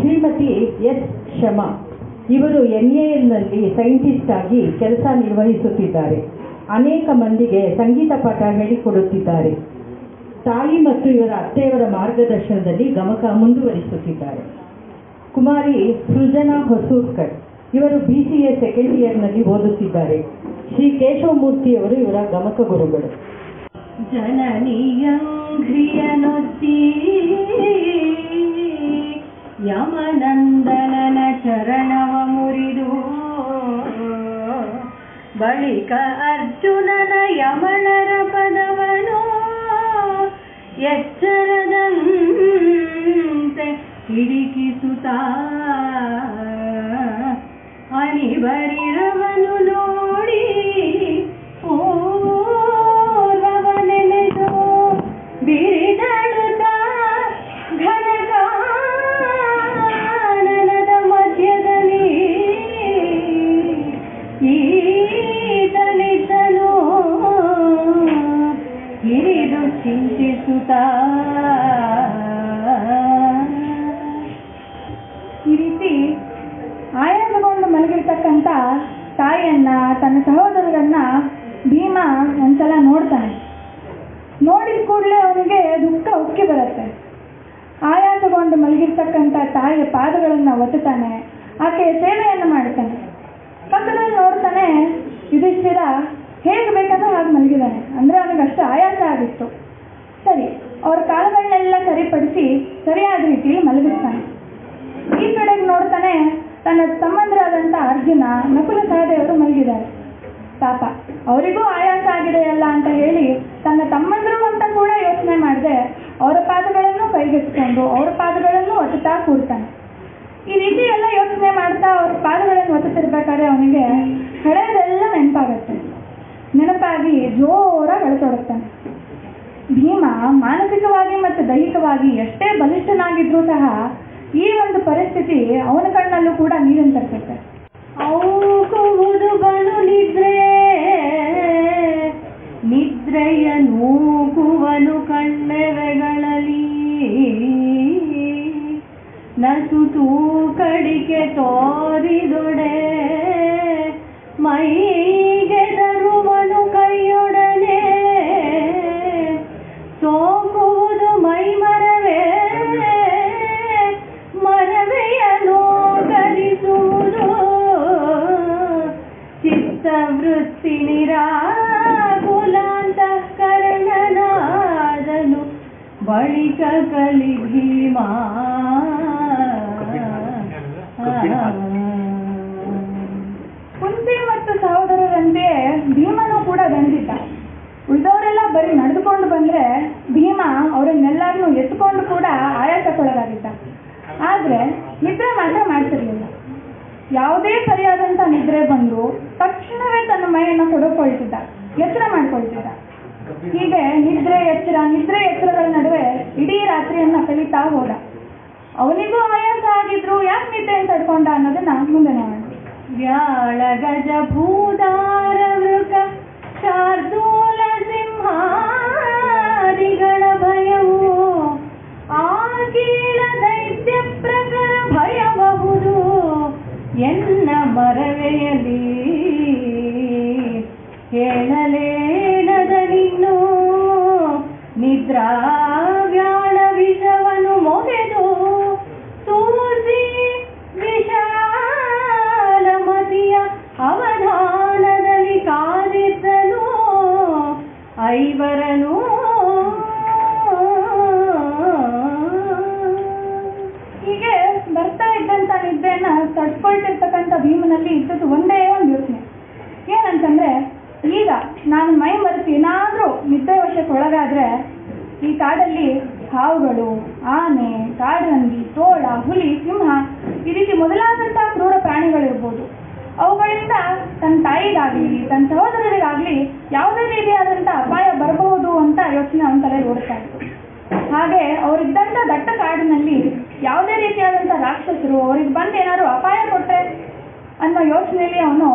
Shrimati S. Shama ಇವರು ಎನ್ನಲ್ಲಿ scientist ಆಗಿ ಕೆಲಸ ನಿರ್ವಹಿಸುತ್ತಿದ್ದಾರೆ. ಅನೇಕ ಮಂದಿಗೆ ಸಂಗೀತ ಪಾಠ ಹೇಳಿಕೊಡುತ್ತಿದ್ದಾರೆ. ತಾಯಿ ಮತ್ತು ಇವರ ಅತ್ತೆಯವರ ಮಾರ್ಗದರ್ಶನದಲ್ಲಿ ಗಮಕ ಮುಂದುವರಿಸುತ್ತಿದ್ದಾರೆ. ಕುಮಾರಿ ಸೃಜನಾ ಹೊಸೂರ್ಕರ್ ಇವರು ಬಿ ಸಿ ಎ ಸೆಕೆಂಡ್ ಇಯರ್ನಲ್ಲಿ ಓದುತ್ತಿದ್ದಾರೆ. ಶ್ರೀ ಕೇಶವಮೂರ್ತಿಯವರು ಇವರ ಗಮಕ ಗುರುಗಳು. ಜನನಿಯಂಘ್ರಿಯನೊತ್ತಿ ಯಮನಂದನನ ಚರಣವ ಮುರಿದು. ಬಳಿಕ ಅರ್ಜುನನ ಯಮನರ ಪದವನು ಎಚ್ಚರದಂತೆ ಹಿಡಿಕಿಸುತ್ತ. ಅನಿಬರಿರವನು ನೋಡಿ ತಾಯಿಯನ್ನ, ತನ್ನ ಸಹೋದರರನ್ನ ಭೀಮ ಒಂದ್ಸಲ ನೋಡ್ತಾನೆ. ನೋಡಿದ ಕೂಡಲೇ ಅವನಿಗೆ ದುಃಖ ಉಕ್ಕಿ ಬರುತ್ತೆ. ಆಯಾಸಗೊಂಡು ಮಲಗಿರ್ತಕ್ಕಂಥ ತಾಯಿಯ ಪಾದಗಳನ್ನು ಒತ್ತುತ್ತಾನೆ. ಆಕೆಯ ಸೇವೆಯನ್ನು ಮಾಡ್ತಾನೆ ಪಕ್ಕದಲ್ಲಿ ನೋಡ್ತಾನೆ ಯುಧಿಷ್ಠಿರ ಹೇಗೆ ಬೇಕಾದ್ರೂ ಹಾಗೆ ಮಲಗಿದ್ದಾನೆ ಅಂದ್ರೆ ಅವನಿಗೆ ಅಷ್ಟು ಆಯಾಸ ಆಗಿತ್ತು. ಸರಿ, ಅವ್ರ ಕಾಲುಗಳನ್ನೆಲ್ಲ ಸರಿಪಡಿಸಿ ಸರಿಯಾದ ರೀತಿಯಲ್ಲಿ ಮಲಗಿಸ್ತಾನೆ ಈ ಕಡೆಗೆ ನೋಡ್ತಾನೆ ತನ್ನ ಸಂಬಂಧರಾದಂಥ ಅರ್ಜುನ ನಕುಲ ಸಹದೇವರು ಮಲಗಿದ್ದಾರೆ. ಪಾಪ, ಅವರಿಗೂ ಆಯಾಸ ಆಗಿದೆಯಲ್ಲ ಅಂತ ಹೇಳಿ ತನ್ನ ತಮ್ಮಂದರು ಅಂತ ಕೂಡ ಯೋಚನೆ ಮಾಡಿದೆ ಅವರ ಪಾದಗಳನ್ನು ಕೈಗೆತ್ಕೊಂಡು ಅವರ ಪಾದಗಳನ್ನು ಒತ್ತುತ್ತಾ ಕೂರ್ತಾನೆ. ಈ ರೀತಿ ಎಲ್ಲ ಯೋಚನೆ ಮಾಡ್ತಾ ಅವ್ರ ಪಾದಗಳನ್ನು ಒತ್ತುತ್ತಿರ್ಬೇಕಾದ್ರೆ ಅವನಿಗೆ ಹಳೆಯದೆಲ್ಲ ನೆನಪಾಗತ್ತೆ. ನೆನಪಾಗಿ ಜೋರಾಗಿ ಅಳತೊಡಗ್ತಾನೆ. ಭೀಮ ಮಾನಸಿಕವಾಗಿ ಮತ್ತು ದೈಹಿಕವಾಗಿ ಎಷ್ಟೇ ಬಲಿಷ್ಠನಾಗಿದ್ರೂ ಸಹ ಈ ಒಂದು ಪರಿಸ್ಥಿತಿ ಅವನ ಕಣ್ಣಲ್ಲೂ ಕೂಡ ನೀರನ್ನು ತರ್ತೈತೆ ಔಕುವುದು ಬಲು ನಿದ್ರೆ. ನಿದ್ರೆಯ ನೂಕುವನು ಕಣ್ಣೆವೆಗಳಲ್ಲಿ. ನಸುತೂ ಕಡಿಕೆ ತೋರಿದೊಡೆ. ಮೈಗೆ ಬಳಿಕ ಕಲಿ ಭೀಮ ಕುಂತಿ ಮತ್ತು ಸಹೋದರರಂತೆ ಭೀಮನು ಕೂಡ ಬಂದಿದ್ದ ಉಳಿದವರೆಲ್ಲ ಬರೀ ನಡೆದುಕೊಂಡು ಬಂದ್ರೆ ಭೀಮ ಅವರನ್ನೆಲ್ಲರನ್ನೂ ಎತ್ಕೊಂಡು ಕೂಡ ಆಯಾಸಕ್ಕೊಳಗಾಗಿದ್ದ. ಆದ್ರೆ ನಿದ್ರೆ ಮಾತ್ರ ಮಾಡ್ತಿರ್ಲಿಲ್ಲ. ಯಾವುದೇ ಸರಿಯಾದಂತ ನಿದ್ರೆ ಬಂದು ತಕ್ಷಣವೇ ತನ್ನ ಮೈಯನ್ನು ಕೊಡಕೊಳ್ತಿದ್ದ ಎಚ್ಚರ ಮಾಡ್ಕೊಳ್ತಿದ್ದ. ಹೀಗೆ ನಿದ್ರೆ ಎಚ್ಚರ, ನಿದ್ರೆ ಎಚ್ಚರಗಳ ನಡುವೆ ಇಡೀ ರಾತ್ರಿಯನ್ನ ಕಲಿತಾ ಹೋದ. ಅವನಿಗೂ ಆಯಾಸ ಆಗಿದ್ರು, ಯಾಕೆ ನಿದ್ದೆ ತಡ್ಕೊಂಡ ಅನ್ನೋದನ್ನ ಮುಂದೆ ನೋಡೋಣ ವ್ಯಾಳ ಗಜ ಭೂದಾರ ವೃಕ, ಶಾರ್ದೂಲ ಸಿಂಹಾರಿಗಳ ಭಯವು ಆಗೀಳ ದೈತ್ಯ ಪ್ರಕರ ಭಯಬಹುದು, ಎನ್ನ ಮರವೆಯಲಿ ಐವರನು ಹೀಗೆ ಬರ್ತಾ ಇದ್ದಂತ ನಿದ್ದೆಯನ್ನ ತಡ್ಕೊಳ್ತಿರ್ತಕ್ಕಂಥ ಭೀಮನಲ್ಲಿ ಇದ್ದದ್ದು ಒಂದೇ ಒಂದು ಯೋಚನೆ. ಏನಂತಂದ್ರೆ, ಈಗ ನಾನು ಮೈ ಮರೆತು ಏನಾದ್ರೂ ನಿದ್ದೆ ವಶಕ್ಕೆ ಒಳಗಾದ್ರೆ, ಈ ಕಾಡಲ್ಲಿ ಹಾವುಗಳು, ಆನೆ ಕಾಡಂಗಿ ತೋಳ, ಹುಲಿ, ಸಿಂಹ ಈ ರೀತಿ ಮೊದಲಾದಂತಹ ಕ್ರೂರ ಪ್ರಾಣಿಗಳಿರ್ಬೋದು. ಅವುಗಳಿಂದ ತನ್ನ ತಾಯಿಗಾಗ್ಲಿ, ತನ್ನ ಸಹೋದರರಿಗಾಗ್ಲಿ ಯಾವುದೇ ರೀತಿಯಾದಂಥ ಅಪಾಯ ಬರಬಹುದು ಅಂತ ಯೋಚನೆ ಅವನ ತಲೆ ಓಡ್ತಾ ಇತ್ತು. ಹಾಗೆ ಅವರಿದ್ದಂಥ ದಟ್ಟ ಕಾಡಿನಲ್ಲಿ ಯಾವುದೇ ರೀತಿಯಾದಂಥ ರಾಕ್ಷಸರು ಅವ್ರಿಗೆ ಬಂದು ಏನಾದ್ರು ಅಪಾಯ ಕೊಟ್ಟರೆ ಅನ್ನೋ ಯೋಚನೆಯಲ್ಲಿ ಅವನು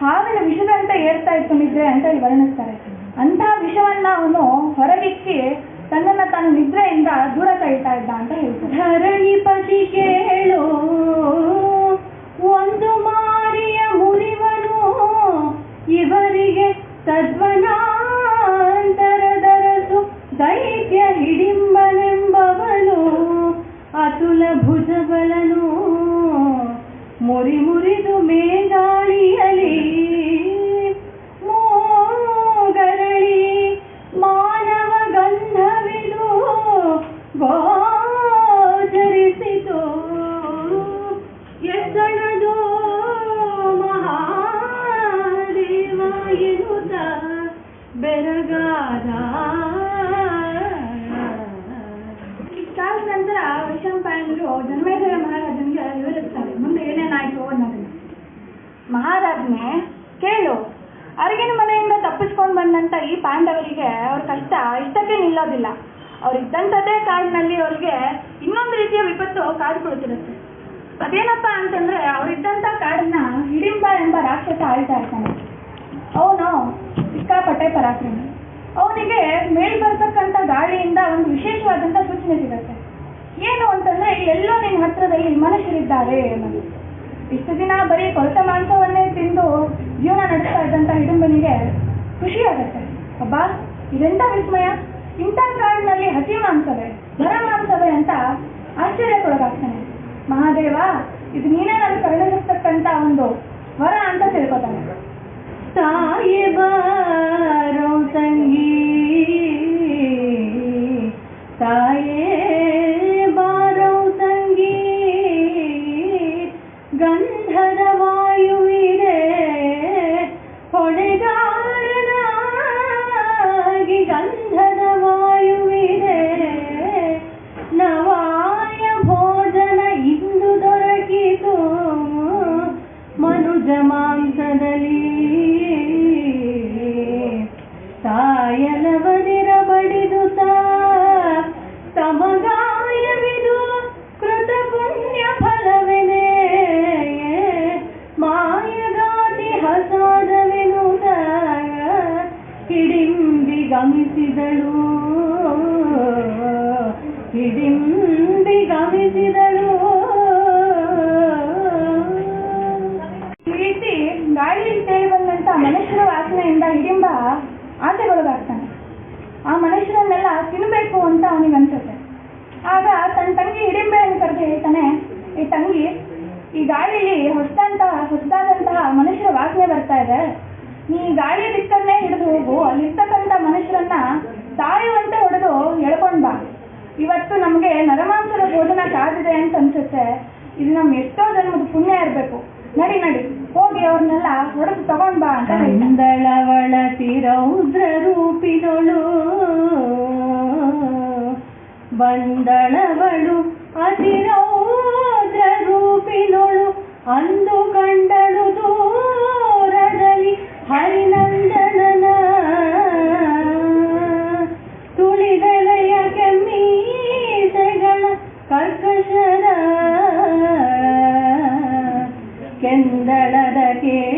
ಹಾವಿನ ವಿಷದಂತ ಏರ್ತಾ ಇತ್ತು ನಿದ್ರೆ ಅಂತ ವರ್ಣಿಸ್ತಾರೆ. ಅಂತಹ ವಿಷವನ್ನ ಅವನು ಹೊರಗಿಕ್ಕಿ ತನ್ನನ್ನ ತಾನು ನಿದ್ರೆಯಿಂದ ದೂರ ತಳ್ತಾ ಇದ್ದ ಅಂತ ಹೇಳ್ತಾರೆ. ಇವರಿಗೆ ಸದ್ವನ ವೈಶಂಪಾಯನರು ಜನ್ಮೇಜಯ ಮಹಾರಾಜನಿಗೆ ವಿವರಿಸ್ತಾರೆ. ಮುಂದೆ ಏನೇನಾಯ್ತು ಅನ್ನೋದನ್ನ. ಮಹಾರಾಜ್ನೆ, ಕೇಳು. ಅರಗಿನ ಮನೆಯಿಂದ ತಪ್ಪಿಸ್ಕೊಂಡು ಬಂದಂತ ಈ ಪಾಂಡವರಿಗೆ ಅವ್ರ ಕಷ್ಟ ಇಷ್ಟಕ್ಕೆ ನಿಲ್ಲೋದಿಲ್ಲ. ಅವ್ರು ಇದ್ದಂಥದ್ದೇ ಕಾಡಿನಲ್ಲಿ ಅವ್ರಿಗೆ ಇನ್ನೊಂದು ರೀತಿಯ ವಿಪತ್ತು ಕಾಡು ಅದೇನಪ್ಪ ಅಂತಂದ್ರೆ ಅವ್ರಿದ್ದಂಥ ಕಾಡನ್ನ ಹಿಡಿಂಬ ಎಂಬ ರಾಕ್ಷಸ ಆಳ್ತಾ ಇರ್ತಾನೆ. ಅವನು ಸಿಕ್ಕಾಪಟ್ಟೆ ಪರಾಕ್ರಮಿ. ಅವನಿಗೆ ಮೇಲ್ ಬರ್ತಕ್ಕಂಥ ಗಾಳಿಯಿಂದ ಒಂದು ವಿಶೇಷವಾದಂಥ ಸೂಚನೆ ಸಿಗತ್ತೆ. ಏನು ಅಂತಂದ್ರೆ ಎಲ್ಲೋ ನಿನ್ನ ಹತ್ರದಲ್ಲಿ ಮನುಷ್ಯರಿದ್ದಾರೆ ಅನ್ನೋದು. ಇಷ್ಟು ದಿನ ಬರೀ ಕೊರತ ಮಾಂಸವನ್ನೇ ತಿಂದು ಜೀವನ ನಡೆಸ್ತಾ ಇದ್ದಂತ ಹಿಡುಂಬನಿಗೆ ಖುಷಿ ಆಗತ್ತೆ. ಅಬ್ಬಾ, ಇದೆಂತ ವಿಸ್ಮಯ? ಇಂಥ ಕಾಡಿನಲ್ಲಿ ಹಸಿ ಮಾಂಸವೇ ನರ ಮಾಂಸವೇ ಅಂತ ಆಶ್ಚರ್ಯಕ್ಕೊಳಗಾಗ್ತಾನೆ. ಮಹಾದೇವ, ಇದು ನೀನೇ ನನಗೆ ಕರುಣಿಸ್ತಕ್ಕಂತ ಒಂದು ವರ ಅಂತ ತಿಳ್ಕೊತಾನೆ. ತಾಯಿ ಗಮಿಸಿದಳು ಹಿಡಿಂಬಿ ಗಮಿಸಿದಳು ಈ ರೀತಿ ಗಾಳಿಯಲ್ಲಿ ತೇಲಿ ಬಂದಂತ ಮನುಷ್ಯರ ವಾಸನೆಯಿಂದ ಹಿಡಿಂಬ ಆಸೆಗೊಳಗಾಗ್ತಾನೆ. ಆ ಮನುಷ್ಯರನ್ನೆಲ್ಲ ತಿನ್ನಬೇಕು ಅಂತ ಅವನಿಗೆ ಅನ್ಸುತ್ತೆ ಆಗ ತನ್ನ ತಂಗಿ ಹಿಡಿಂಬೆಯನ್ನು ಕರೆದು ಹೇಳ್ತಾನೆ ಈ ತಂಗಿ, ಈ ಗಾಳಿಲಿ ಹೊಸದಂತಹ ಹೊಸದಾದಂತಹ ಮನುಷ್ಯರ ವಾಸನೆ ಬರ್ತಾ ಇದೆ. ನೀ ಗಾಳಿ ದಿಕ್ಕನ್ನೇ ಹಿಡಿದು ಹೋಗು. ಅಲ್ಲಿರ್ತಕ್ಕಂಥ ಮನುಷ್ಯರನ್ನ ಅಂತ ಅನ್ಸುತ್ತೆ. ಇದು ನಮ್ ಎಷ್ಟೋ ಜನ್ಮದ ಪುಣ್ಯ ಇರ್ಬೇಕು. ನಡಿ ನಡಿ. ಹೋಗಿ ಅವ್ರನ್ನೆಲ್ಲ ಹೊಡೆದು ತಗೊಂಡ್ ಬಾ ಅಂತ. ಕಂದಳವಳ ತಿರೌದ್ರ ರೂಪಿನೊಳು. ಬಂದಳವಳು ಅತಿರೌದ್ರ ರೂಪಿನೊಳು. ಅಂದು ಕಂಡಳು ದೂರದಲ್ಲಿ ಹರಿನಂದನನ ಕೆಂದಳದ ಕೇಸರಿಯ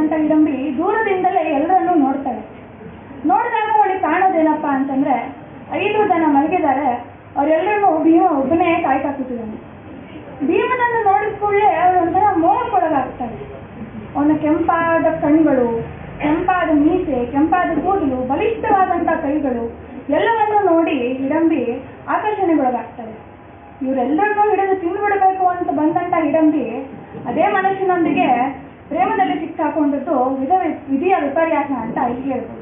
ರೂಪವನ್ನು ಇಡಂಬಿ ದೂರದಿಂದಲೇ ಎಲ್ಲರನ್ನೂ ನೋಡ್ತಾಳೆ. ನೋಡಿದಾಗ ಅವಳಿಗೆ ಕಾಣೋದೇನಪ್ಪ ಅಂತಂದ್ರೆ ಐದು ಜನ ಮಲಗಿದ್ದಾರೆ. ಅವರೆಲ್ಲರಿಗೂ ಭೀಮ ಒಬ್ಬನೇ ಕಾಯ್ತಾ ಕೂತಿದ್ದಾನೆ. ಭೀಮನನ್ನು ನೋಡಿದ ಕೂಡಲೇ ಅವಳು ಒಂಥರ ಮೋಹಕ್ಕೊಳಗಾಗ್ತಾಳೆ. ಅವನ ಕೆಂಪಾದ ಕಣ್ಗಳು ಕೆಂಪಾದ ಮೀಸೆ, ಕೆಂಪಾದ ಕೂದಲು ಬಲಿಷ್ಠವಾದಂಥ ಕೈಗಳು ಎಲ್ಲವನ್ನೂ ನೋಡಿ ಹಿಡಂಬಿ ಆಕರ್ಷಣೆಗೊಳಗಾಗ್ತಾಳೆ. ಇವರೆಲ್ಲರನ್ನೂ ಹಿಡಿದು ತಿಂದುಬಿಡಬೇಕು ಅಂತ ಬಂದಂತ ಹಿಡಂಬಿ ಅದೇ ಮನುಷ್ಯನೊಂದಿಗೆ ಪ್ರೇಮದಲ್ಲಿ ಸಿಕ್ಕಾಕೊಂಡದ್ದು ವಿಧ ವಿಧಿಯ ವಿಪರ್ಯಾಸ ಅಂತ ಇಲ್ಲಿ ಹೇಳ್ಬೋದು.